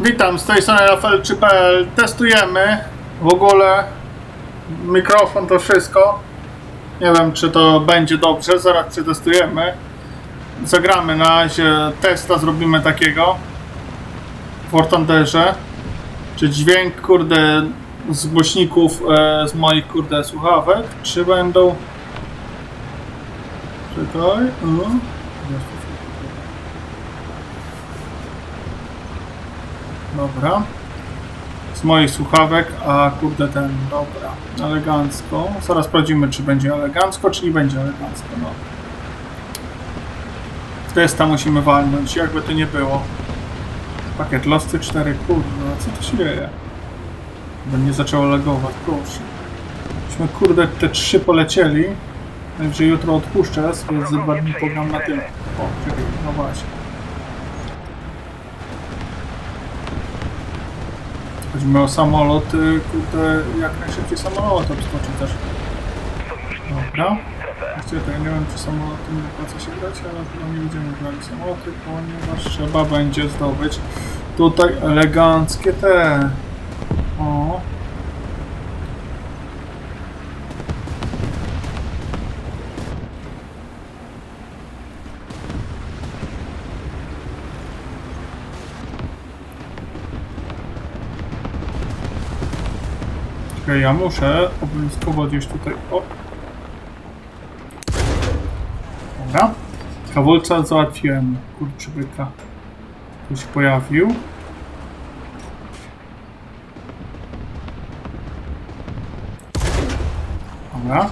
Witam, z tej strony Rafał3.pl. Testujemy w ogóle mikrofon, to wszystko. Nie wiem, czy to będzie dobrze, zaraz przetestujemy. Zagramy na razie testa, zrobimy takiego w War Thunderze. Czy dźwięk, kurde, z głośników, e, z moich, kurde, słuchawek, czy będą... Czekaj, mhm. Dobra. Z moich słuchawek, a kurde ten, dobra. Elegancko. Zaraz sprawdzimy, czy będzie elegancko, czy nie będzie elegancko, no. W testa musimy walnąć, jakby to nie było. Pakiet Losty 4, kurde, no co tu się dzieje? By nie zaczęło lagować, proszę. Myśmy kurde te trzy polecieli. Także jutro odpuszczę, więc za dwa dni pogram na tym. O, czekaj, no właśnie. Chodzi o samolot, kurde, jak najszybciej samolot obskoczy też. Dobra. Właściwie to ja nie wiem, czy samolotem nie opłaca się grać, ale chyba nie będziemy grali samoloty, ponieważ trzeba będzie zdobyć tutaj eleganckie te... O. Czekaj, ja muszę obowiązkowo gdzieś tutaj... O! Dobra. Kawolca załatwiłem. Kurczę byka. Tu się pojawił. Dobra.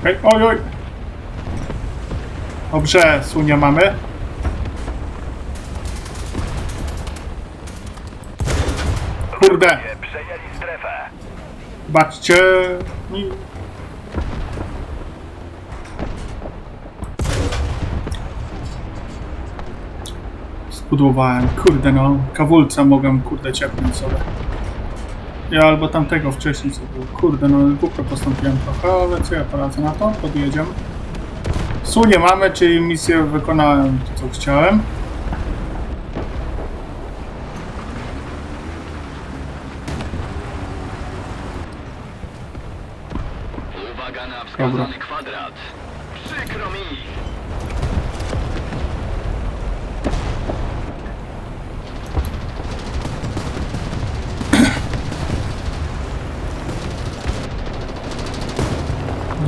Okej, oj, oj. Dobrze, sunia mamy. Kurde. Baczcie. Spudłowałem. Kurde no. Kawulca mogłem kurde ciepnąć sobie. Ja albo tamtego wcześniej co było. Kurde no głupio postąpiłem trochę, ale co ja poradzę na to? Podjedziemy. Sunie mamy, czyli misję wykonałem to co chciałem. Uwaga na wskazany Dobra. kwadrat. Przykro mi.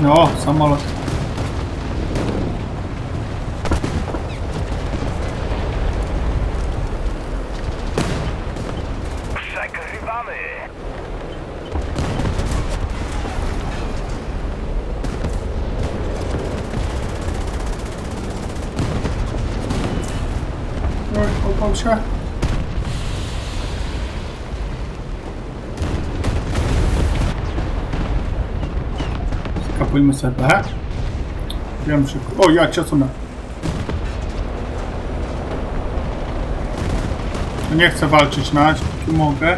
No, samolot. Przegrywamy. Się. Skapujmy sobie B. Wiem, że... O, ja cię sunę. Nie chcę walczyć na tu mogę.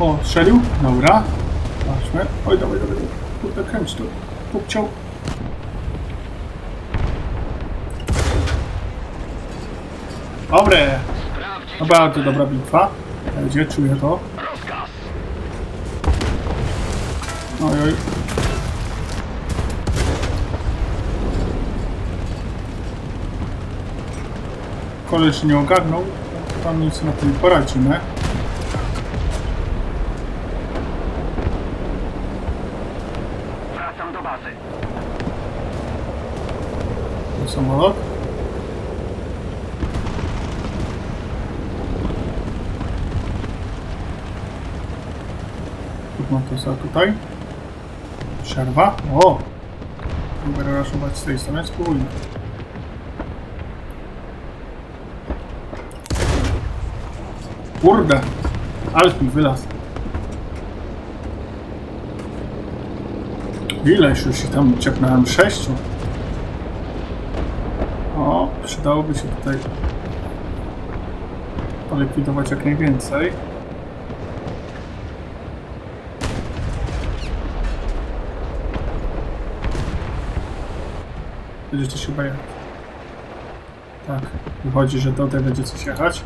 O, strzelił? Dobra. Patrzmy. Oj, dawaj. dawaj. Kurde, kręć tu. Pupciął. Dobre. No bardzo dobra bitwa. Będzie, czuję to. Oj, oj. Koleś nie ogarnął. Tam nic na tym poradzimy. Wracam do bazy. Samolot. Za tutaj. Przerwa. O! Mogę raszować z tej strony. Spróbujmy. Kurde! Alf mi wylazł. Ileś już się tam ciepnąłem? Sześciu. O, przydałoby się tutaj polikwidować jak najwięcej. Będzie coś chyba jechać. Tak, wychodzi, że tutaj będzie coś jechać.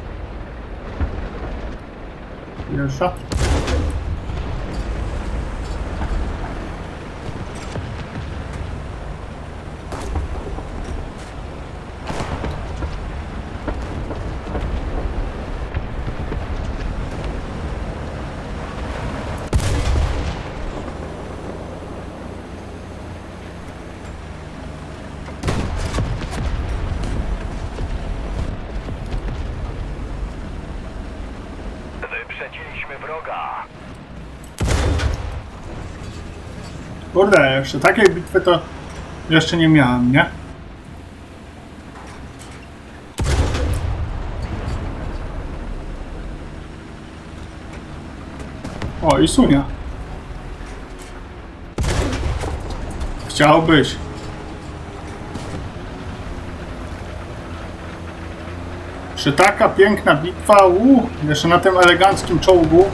Wjeżdża. Wroga. Kurde, jeszcze takiej bitwy to jeszcze nie miałem, nie? O, i Sunia. Chciałbyś. Czy taka piękna bitwa, u, jeszcze na tym eleganckim czołgu,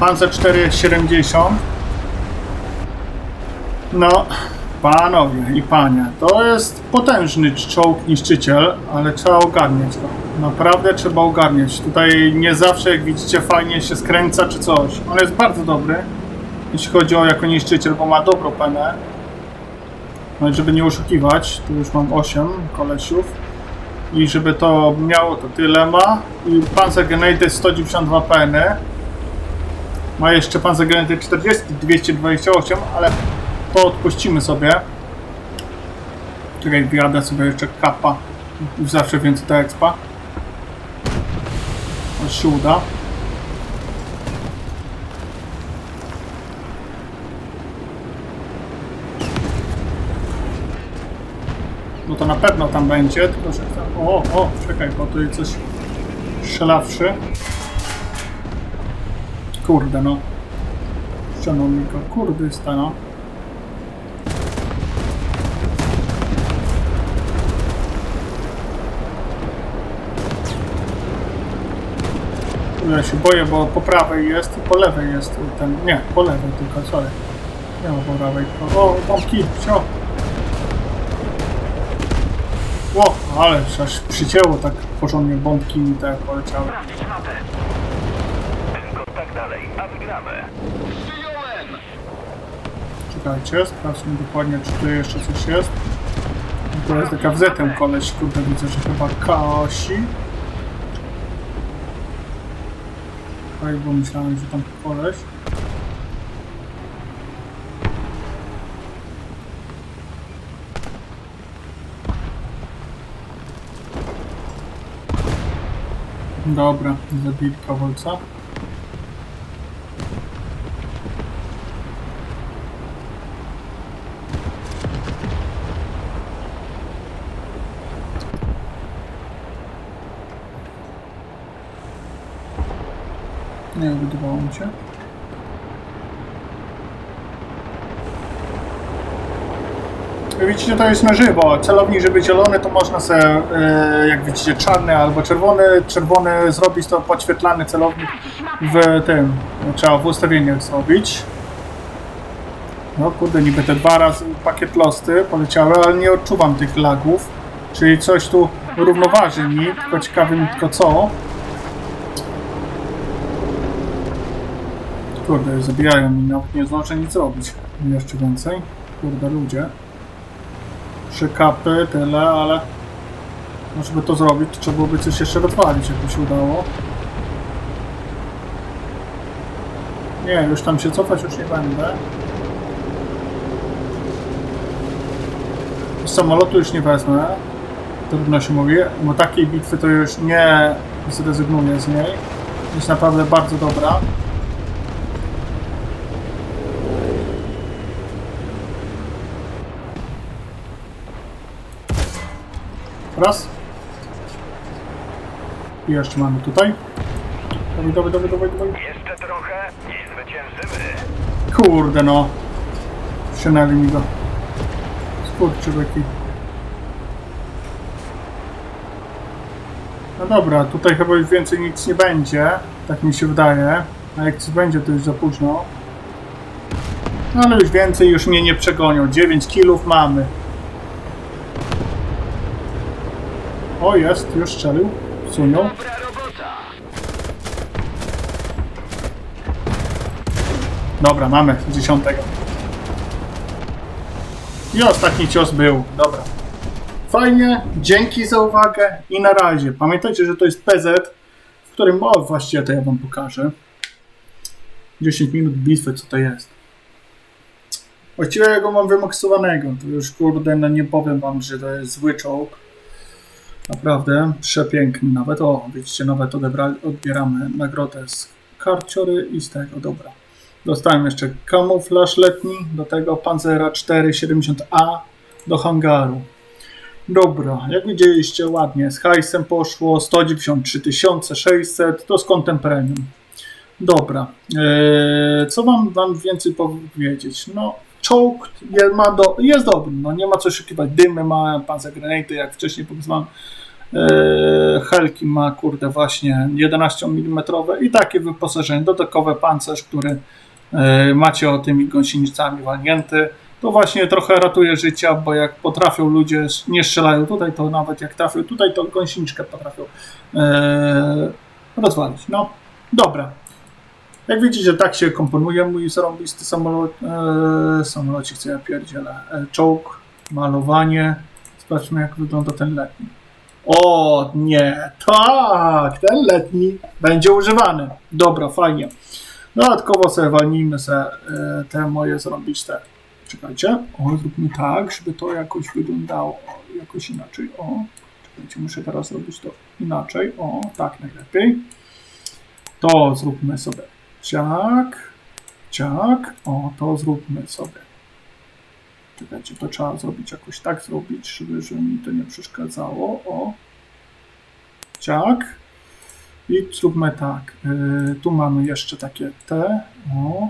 Panzer 470. No, panowie i panie, to jest potężny czołg niszczyciel, ale trzeba ogarniać go. Naprawdę trzeba ogarniać. Tutaj nie zawsze, jak widzicie, fajnie się skręca czy coś. On jest bardzo dobry, jeśli chodzi o jako niszczyciel, bo ma dobrą penę. No i żeby nie oszukiwać, tu już mam 8 kolesiów. I żeby to miało, to tyle ma. I Panzer Grenade 192 peny. Ma jeszcze Panzer Grenade 40, 228, ale to odpuścimy sobie. Czekaj, wyjadę sobie jeszcze kapa. Już zawsze więcej do expa. To się uda. No to na pewno tam będzie, tylko że. O, o, czekaj, bo tu jest coś strzelawszy. Kurde no. Ściągnął mi go, kurde jest ta no. Ja się boję, bo po prawej jest i po lewej jest ten. Nie, po lewej tylko, sorry. Nie ma po prawej, tylko. O, bombki, cio. O, ale aż przycięło tak porządnie bombki mi tak poleciały. Sprawdź mapę. Dalej, a wygramy. Czekajcie, sprawdźmy dokładnie, czy tu jeszcze coś jest. To jest taka wzetem koleś, kurde, widzę, że chyba Kasi. Oj, bo myślałem, że tam koleś. Dobra, zabili kawolca. Nie wydawało mi się. Widzicie, to jest na żywo. Celownik, żeby zielony, to można sobie, e, jak widzicie, czarny albo czerwony. Czerwony zrobić to podświetlany celownik w tym. Trzeba w ustawieniach zrobić. No kurde, niby te dwa razy pakiet losty poleciały, ale nie odczuwam tych lagów. Czyli coś tu równoważy mi, tylko ciekawy tylko co. Kurde, zabijają mi, nawet nie zdążę nic zrobić. Jeszcze więcej. Kurde, ludzie. Trzy kapy, tyle, ale... No, żeby to zrobić, to trzeba byłoby coś jeszcze rozwalić, jakby się udało. Nie, już tam się cofać już nie będę. Samolotu już nie wezmę. Trudno się mówi, bo takiej bitwy to już nie zrezygnuję z niej. Jest naprawdę bardzo dobra. Raz. I jeszcze mamy tutaj. Dawaj, dawaj, dawaj, dawaj, dawaj. Jeszcze trochę i zwyciężymy. Kurde no. Wsiąnęli mi go. Skurczybyki. No dobra, tutaj chyba już więcej nic nie będzie. Tak mi się wydaje. A jak coś będzie, to już za późno. No ale już więcej już mnie nie przegonią. 9 kilów mamy. O, jest, już strzelił. Sunią. Dobra robota. Dobra, mamy dziesiątego. I ostatni cios był. Dobra. Fajnie, dzięki za uwagę i na razie. Pamiętajcie, że to jest PZ, w którym, o właściwie to ja wam pokażę. 10 minut bitwy, co to jest. Właściwie ja go mam wymaksowanego, to już kurde, no nie powiem wam, że to jest zły czołg. Naprawdę, przepiękny nawet. O, widzicie, nawet odebrali, odbieramy nagrodę z karciory i z tego, dobra. Dostałem jeszcze kamuflaż letni, do tego Panzera 470A do hangaru. Dobra, jak widzieliście ładnie, z hajsem poszło 193 600, to z kątem premium. Dobra, eee, co mam wam więcej powiedzieć? No, czołg ma do, jest dobry, no nie ma co oszukiwać. Dymy ma, panzergranate, jak wcześniej powiedziałem. Eee, Helki ma, kurde, właśnie 11 mm i takie wyposażenie, dodatkowe pancerz, który e, macie o tymi gąsienicami walnięty. To właśnie trochę ratuje życia, bo jak potrafią ludzie, nie strzelają tutaj, to nawet jak trafią tutaj, to gąsieniczkę potrafią e, rozwalić. No, dobra. Jak widzicie, tak się komponuje mój zarąbisty samolot, e, samolocik, co ja pierdzielę. E, czołg, malowanie. Sprawdźmy, jak wygląda ten letni. O, nie, tak, ten letni będzie używany. Dobra, fajnie. Dodatkowo sobie walnijmy sobie e, te moje zarąbiste. Czekajcie, o, zróbmy tak, żeby to jakoś wyglądało jakoś inaczej. O, czekajcie, muszę teraz zrobić to inaczej. O, tak najlepiej. To zróbmy sobie ciak, ciak. O, to zróbmy sobie. Czekajcie, to trzeba zrobić jakoś tak zrobić, żeby, żeby mi to nie przeszkadzało. O, ciak. I zróbmy tak. Yy, tu mamy jeszcze takie te. O.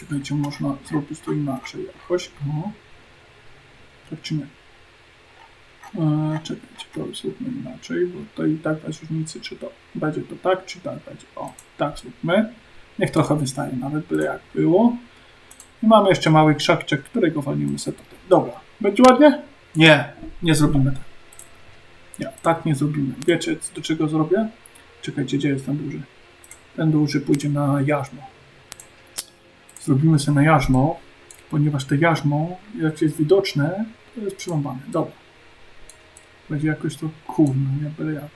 Czekajcie, można zrobić to inaczej jakoś. O. Tak czy nie? E, czekajcie, to zróbmy inaczej, bo to i tak bez różnicy, czy to będzie to tak, czy tak będzie. O, tak zróbmy. Niech trochę wystaje nawet, byle jak było. I mamy jeszcze mały krzaczek, którego walnimy sobie tutaj. Dobra, będzie ładnie? Nie, nie zrobimy tak. Nie, tak nie zrobimy. Wiecie, do czego zrobię? Czekajcie, gdzie jest ten duży? Ten duży pójdzie na jarzmo. Zrobimy sobie na jarzmo, ponieważ te jarzmo, jak jest widoczne, to jest przyrąbane. Dobra. Będzie jakoś to kurno, nie byle jak.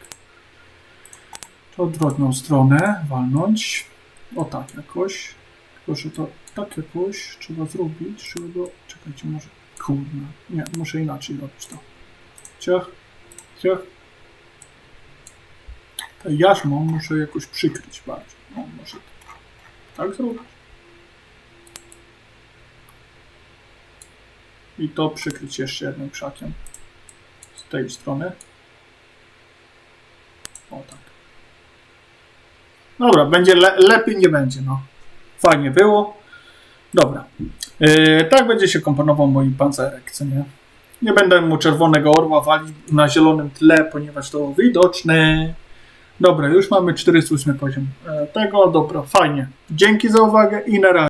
To odwrotną stronę walnąć. O tak jakoś. Że to tak jakoś trzeba zrobić, żeby go... Czekajcie, może... Kurna. Nie, muszę inaczej robić to. Ciach, ciach. To jarzmo muszę jakoś przykryć bardziej. No, może tak zrobić. I to przykryć jeszcze jednym krzakiem. Z tej strony. O tak. Dobra, będzie le lepiej nie będzie, no. Fajnie było. Dobra. Yy, tak będzie się komponował mój pancerek, co nie? Nie będę mu czerwonego orła walić na zielonym tle, ponieważ to widoczne. Dobra, już mamy 48 poziom e, tego. Dobra, fajnie. Dzięki za uwagę i na razie.